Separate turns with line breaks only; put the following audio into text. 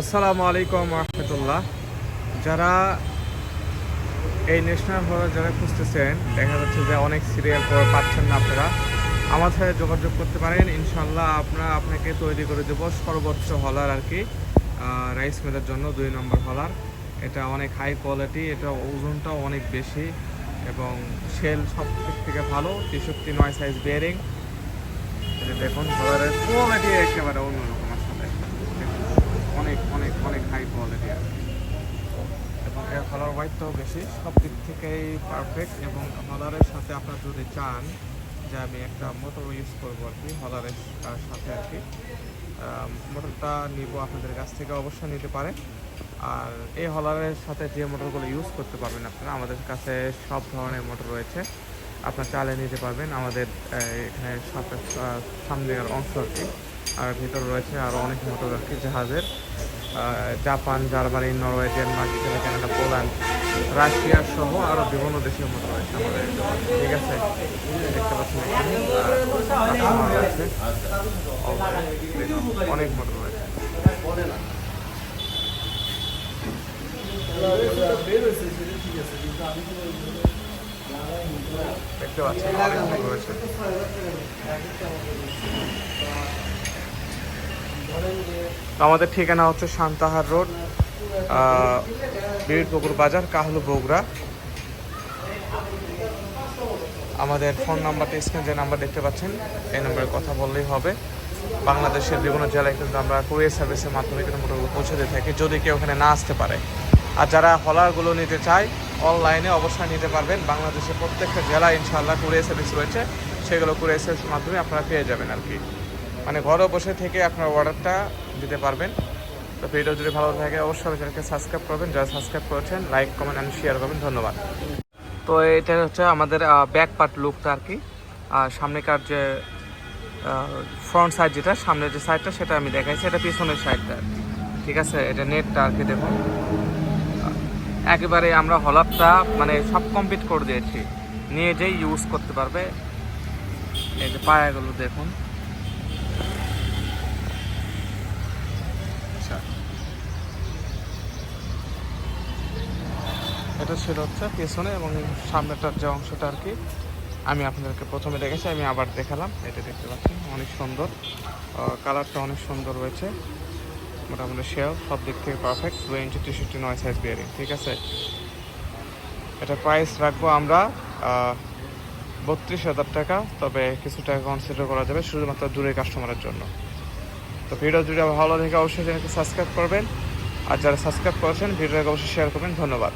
আসসালামু আলাইকুম রহমতুল্লাহ। যারা এই ন্যাশনাল হলার যারা খুঁজতেছেন, দেখা যাচ্ছে যে অনেক সিরিয়াল পাচ্ছেন না আপনারা। আমার সাথে যোগাযোগ করতে পারেন ইনশাল্লাহ আমরা আপনাকে তৈরি করে দেবো সর্বোচ্চ হলার আর কি রাইস মিলের জন্য, দুই নম্বর হলার। এটা অনেক হাই কোয়ালিটি এটা ওজনটাও অনেক বেশি এবং সেল সব দিক থেকে ভালো, তেষট্টি নয় সাইজ বেয়ারিং এটা দেখুন হলারের কোয়ালিটি একেবারে অন্যরকম আসলে অনেক অনেক অনেক হাই কোয়ালিটি আর কি। এবং এর বেশি। সব দিক থেকেই পারফেক্ট এবং হলারের সাথে আপনারা যদি চান যে আমি একটা মোটর ইউজ করব আর কি, হলারের সাথে আর কি মোটরটা নিব আপনাদের কাছ থেকে অবশ্যই নিতে পারে আর এই হলারের সাথে যে মোটরগুলো ইউজ করতে পারবেন আপনারা, আমাদের কাছে সব ধরনের মোটর রয়েছে। আপনার চালে নিতে পারবেন আমাদের এখানে সামনের অংশ আর কি। আর ভিতরে রয়েছে আরও অনেক মোটর আর কি, জাহাজের। Japan, Germany, Norway, Denmark Italy Canada, Poland, Russia সহ আরও বিভিন্ন দেশের মতো রয়েছে আমাদের ঠিক আছে? দেখতে পাচ্ছেন অনেক মোটর রয়েছে। দেখতে অনেক রয়েছে। আমাদের ঠিকানা হচ্ছে শান্তাহার রোড বীরপুকুর বাজার, কাহলু বগুড়া। আমাদের ফোন নাম্বারটা, স্ক্রিন যে নাম্বার দেখতে পাচ্ছেন, এই নাম্বারে কথা বললেই হবে। বাংলাদেশের বিভিন্ন জেলায় কিন্তু আমরা কুরিয়ার সার্ভিসের মাধ্যমে কিন্তু মোটরগুলো পৌঁছে দিয়ে থাকি, যদি কেউ ওখানে না আসতে পারে। আর যারা হলারগুলো নিতে চায়, অনলাইনে অবশ্যই নিতে পারবেন। বাংলাদেশের প্রত্যেকটা জেলায় ইনশাআল্লাহ কুরিয়ার সার্ভিস রয়েছে। সেগুলো কুরিয়ার সার্ভিসের মাধ্যমে আপনারা পেয়ে যাবেন আর কি। মানে ঘরে বসে থেকে আপনার অর্ডারটা দিতে পারবেন। তো ভিডিও যদি ভালো থাকে, অবশ্যই চ্যানেলকে সাবস্ক্রাইব করবেন। যারা সাবস্ক্রাইব করেছেন লাইক কমেন্ট অ্যান্ড শেয়ার করবেন। ধন্যবাদ। তো এটা হচ্ছে আমাদের ব্যাক পার্ট লুকটা আর কি। আর সামনেকার যে ফ্রন্ট সাইড যেটা, সামনের যে সাইডটা সেটা আমি দেখাইছি এটা পিছনের সাইডটা ঠিক আছে? এটা নেটটা আর কি, দেখুন। একেবারে আমরা হলাপটা মানে সব কমপ্লিট করে দিয়েছি। নিয়ে যেই ইউজ করতে পারবে। এই যে পায়াগুলো, দেখুন। এটা ছিল হচ্ছে পেছনে এবং সামনেটার যে অংশটা আর কি, আমি আপনাদেরকে প্রথমে দেখেছি, আমি আবার দেখালাম। এটা দেখতে পাচ্ছেন, অনেক সুন্দর। কালারটা অনেক সুন্দর রয়েছে মোটামুটি শেয়ার সব দিক থেকে পারফেক্ট ইঞ্চি তেষট্টি, নয় সাইজ বিয়ারিং ঠিক আছে? এটা প্রাইস রাখব আমরা বত্রিশ হাজার টাকা, তবে কিছু টাকা কনসিডার করা যাবে শুধুমাত্র দূরের কাস্টমারের জন্য। তো ভিডিও যদি ভালো দেখে অবশ্যই সাবস্ক্রাইব করবেন। আর যারা সাবস্ক্রাইব করেছেন ভিডিওটাকে অবশ্যই শেয়ার করবেন। ধন্যবাদ।